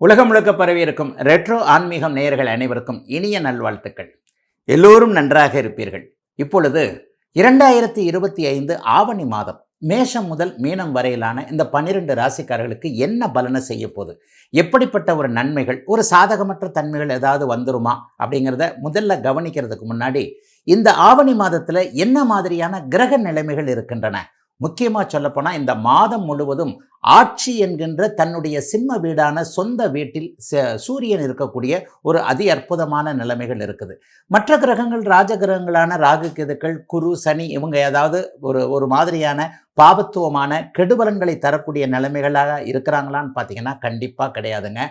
உலகம் முழுக்க பரவி இருக்கும் ரெட்ரோ ஆன்மீகம் நேயர்கள் அனைவருக்கும் இனிய நல்வாழ்த்துக்கள். எல்லோரும் நன்றாக இருப்பீர்கள். இப்பொழுது இரண்டாயிரத்தி இருபத்தி ஐந்து ஆவணி மாதம் மேஷம் முதல் மீனம் வரையிலான இந்த பன்னிரெண்டு ராசிக்காரர்களுக்கு என்ன பலனை செய்ய போகுது? எப்படிப்பட்ட ஒரு நன்மைகள் ஒரு சாதகமற்ற தன்மைகள் ஏதாவது வந்துருமா? அப்படிங்கிறத முதல்ல கவனிக்கிறதுக்கு முன்னாடி இந்த ஆவணி மாதத்தில் என்ன மாதிரியான கிரக நிலைமைகள் இருக்கின்றன? முக்கியமாக சொல்லப்போனால் இந்த மாதம் முழுவதும் ஆட்சி என்கின்ற தன்னுடைய சிம்ம வீடான சொந்த வீட்டில் ச- சூரியன் இருக்கக்கூடிய ஒரு அதி அற்புதமான நிலைமைகள் இருக்குது. மற்ற கிரகங்கள் ராஜ கிரகங்களான ராகு கேதுக்கள் குரு சனி இவங்க ஏதாவது ஒரு ஒரு மாதிரியான பாபத்துவமான கெடுபலன்களை தரக்கூடிய நிலைமைகளாக இருக்கிறாங்களான்னு பார்த்தீங்கன்னா கண்டிப்பாக கிடையாதுங்க.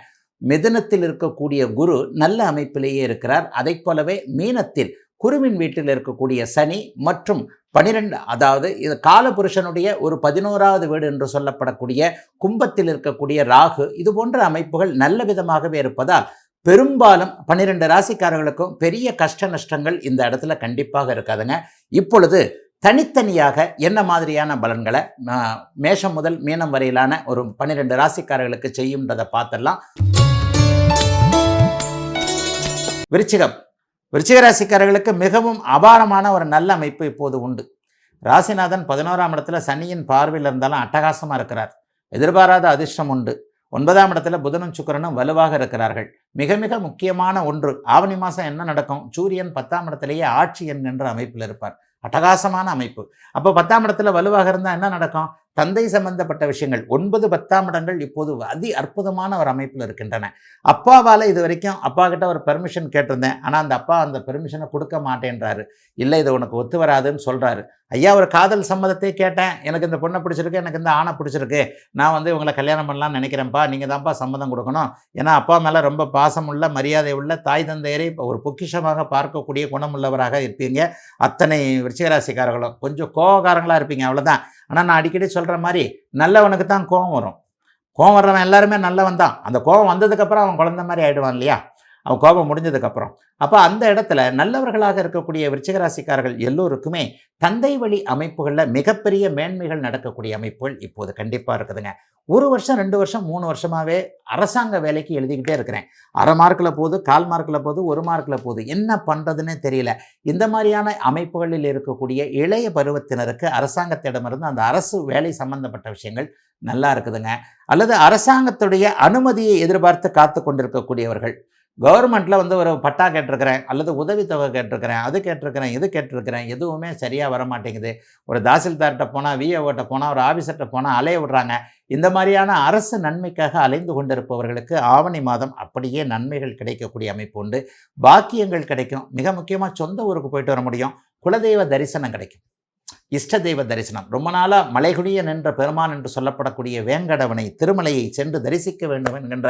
மிதுனத்தில் இருக்கக்கூடிய குரு நல்ல அமைப்பிலேயே இருக்கிறார். அதைப் போலவே மீனத்தில் குருவின் வீட்டில் இருக்கக்கூடிய சனி மற்றும் பனிரெண்டு அதாவது இது காலபுருஷனுடைய ஒரு பதினோராவது வீடு என்று சொல்லப்படக்கூடிய கும்பத்தில் இருக்கக்கூடிய ராகு இது போன்ற அமைப்புகள் நல்ல விதமாகவே இருப்பதால் பெரும்பாலும் பன்னிரெண்டு ராசிக்காரர்களுக்கும் பெரிய கஷ்ட நஷ்டங்கள் இந்த இடத்துல கண்டிப்பாக இருக்காதுங்க. இப்பொழுது தனித்தனியாக என்ன மாதிரியான பலன்களை மேஷம் முதல் மீனம் வரையிலான ஒரு பன்னிரெண்டு ராசிக்காரர்களுக்கு செய்யும்ன்றதை பார்த்துடலாம். விருச்சிகம். விருச்சிக ராசிக்காரர்களுக்கு மிகவும் அபாரமான ஒரு நல்ல அமைப்பு இப்போது உண்டு. ராசிநாதன் பதினோராம் இடத்துல சனியின் பார்வையில் இருந்தாலும் அட்டகாசமாக இருக்கிறார். எதிர்பாராத அதிர்ஷ்டம் உண்டு. ஒன்பதாம் இடத்துல புதனும் சுக்கிரனும் வலுவாக இருக்கிறார்கள். மிக மிக முக்கியமான ஒன்று ஆவணி மாதம் என்ன நடக்கும்? சூரியன் பத்தாம் இடத்திலேயே ஆட்சி என்கின்ற அமைப்பில் இருப்பார். அட்டகாசமான அமைப்பு. அப்போ பத்தாம் இடத்துல வலுவாக இருந்தால் என்ன நடக்கும்? தந்தை சம்பந்தப்பட்ட விஷயங்கள் ஒன்பது பத்தாம் இடங்கள் இப்போது அதி அற்புதமான ஒரு அமைப்பில் இருக்கின்றன. அப்பாவால் இது வரைக்கும் அப்பா கிட்ட ஒரு பெர்மிஷன் கேட்டிருந்தேன். ஆனால் அந்த அப்பா அந்த பெர்மிஷனை கொடுக்க மாட்டேன்றாரு. இல்லை இது உனக்கு ஒத்து வராதுன்னு சொல்கிறாரு ஐயா ஒரு காதல் சம்மதத்தை கேட்டேன். எனக்கு இந்த பொண்ணை பிடிச்சிருக்கு எனக்கு இந்த ஆணை பிடிச்சிருக்கு. நான் வந்து இவங்களை கல்யாணம் பண்ணலாம்னு நினைக்கிறேன்ப்பா. நீங்கள் தான்ப்பா சம்மதம் கொடுக்கணும். ஏன்னா அப்பா மேலே ரொம்ப பாசமுள்ள மரியாதை உள்ள தாய் தந்தையரை இப்போ ஒரு பொக்கிஷமாக பார்க்கக்கூடிய குணமுள்ளவராக இருப்பீங்க. அத்தனை விருச்சிகராசிக்காரர்களும். கொஞ்சம் கோபக்காரங்களாக இருப்பீங்க. அவ்வளோதான் ஆனால் நான் அடிக்கடி சொல்கிற மாதிரி நல்லவனுக்கு தான் கோவம் வரும். கோவம் வர்றவன் எல்லாருமே நல்லவன் தான் அந்த கோவம் வந்ததுக்கப்புறம் அவன் குழந்த மாதிரி ஆகிடுவான் இல்லையா? அவன் கோபம் முடிஞ்சதுக்கப்புறம். அப்போ அந்த இடத்துல நல்லவர்களாக இருக்கக்கூடிய விருச்சிகராசிக்காரர்கள் எல்லோருக்குமே தந்தை வழி அமைப்புகளில் மிகப்பெரிய மேன்மைகள் நடக்கக்கூடிய அமைப்புகள் இப்போது கண்டிப்பாக இருக்குதுங்க. ஒரு வருஷம் ரெண்டு வருஷம் மூணு வருஷமாகவே அரசாங்க வேலைக்கு எழுதிக்கிட்டே இருக்கிறேன். அரை மார்க்கில் போகுது கால் மார்க்கில் போது ஒரு மார்க்கில் போகுது. என்ன பண்ணுறதுன்னு தெரியல. இந்த மாதிரியான அமைப்புகளில் இருக்கக்கூடிய இளைய பருவத்தினருக்கு அரசாங்கத்திடமிருந்து அந்த அரசு வேலை சம்பந்தப்பட்ட விஷயங்கள் நல்லா இருக்குதுங்க. அல்லது அரசாங்கத்துடைய அனுமதியை எதிர்பார்த்து காத்து கொண்டிருக்கக்கூடியவர்கள் கவர்மெண்ட்டில் வந்து ஒரு பட்டா கேட்டிருக்கிறேன் அல்லது உதவித்தொகை கேட்டிருக்கிறேன் அது கேட்டிருக்கிறேன் இது கேட்டிருக்கிறேன் எதுவுமே சரியாக வர மாட்டேங்குது ஒரு தாசில்தார்கிட்ட போனால் விஏஓட்ட போனால் ஒரு ஆஃபீஸர்கிட்ட போனால் அலைய விடுறாங்க. இந்த மாதிரியான அரசு நன்மைக்காக அலைந்து கொண்டிருப்பவர்களுக்கு ஆவணி மாதம் அப்படியே நன்மைகள் கிடைக்கக்கூடிய அமைப்பு உண்டு. பாக்கியங்கள் கிடைக்கும். மிக முக்கியமாக சொந்த ஊருக்கு போயிட்டு வர முடியும். குலதெய்வ தரிசனம் கிடைக்கும். இஷ்ட தெய்வ தரிசனம். ரொம்ப நாளாக மலைகுடிய நின்ற பெருமான் என்று சொல்லப்படக்கூடிய வேங்கடவனை திருமலையை சென்று தரிசிக்க வேண்டும் என்கின்ற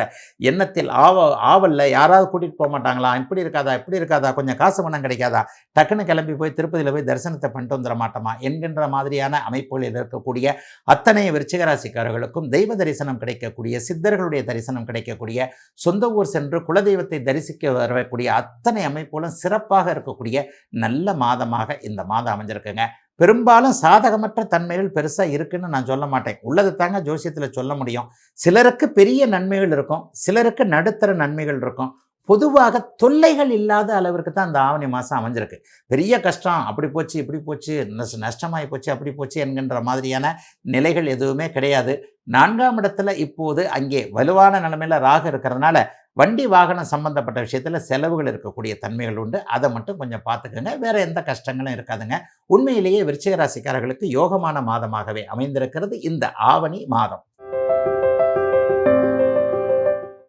எண்ணத்தில் ஆவ ஆவல்ல யாராவது கூட்டிகிட்டு போக மாட்டாங்களா? இப்படி இருக்காதா? இப்படி இருக்காதா? கொஞ்சம் காசு பணம் கிடைக்காதா? டக்குன்னு கிளம்பி போய் திருப்பதியில் போய் தரிசனத்தை பண்ணிட்டு வந்துட மாட்டோமா? என்கின்ற மாதிரியான அமைப்புகளில் இருக்கக்கூடிய அத்தனை விருச்சிகராசிக்காரர்களுக்கும் தெய்வ தரிசனம் கிடைக்கக்கூடிய சித்தர்களுடைய தரிசனம் கிடைக்கக்கூடிய சொந்த ஊர் சென்று குலதெய்வத்தை தரிசிக்க வரக்கூடிய அத்தனை அமைப்புகளும் சிறப்பாக இருக்கக்கூடிய நல்ல மாதமாக இந்த மாதம் அமைஞ்சிருக்குங்க. பெரும்பாலும் சாதகமற்ற தன்மைகள் பெருசாக இருக்குன்னு நான் சொல்ல மாட்டேன். உள்ளதை தாங்க ஜோசியத்தில் சொல்ல முடியும். சிலருக்கு பெரிய நன்மைகள் இருக்கும். சிலருக்கு நடுத்தர நன்மைகள் இருக்கும். பொதுவாக தொல்லைகள் இல்லாத அளவிற்கு தான் அந்த ஆவணி மாதம் அமைஞ்சிருக்கு. பெரிய கஷ்டம் அப்படி போச்சு இப்படி போச்சு நஷ் நஷ்டமாகி போச்சு அப்படி போச்சு என்கின்ற மாதிரியான நிலைகள் எதுவுமே கிடையாது. நான்காம் இடத்துல இப்போது அங்கே வலுவான நிலைமையில் ராகு இருக்கிறதுனால வண்டி வாகனம் சம்மந்தப்பட்ட விஷயத்தில் செலவுகள் இருக்கக்கூடிய தன்மைகள் உண்டு. அதை மட்டும் கொஞ்சம் பார்த்துக்கோங்க. வேறு எந்த கஷ்டங்களும் இருக்காதுங்க. உண்மையிலேயே விருச்சிக ராசிக்காரர்களுக்கு யோகமான மாதமாகவே அமைந்திருக்கிறது இந்த ஆவணி மாதம்.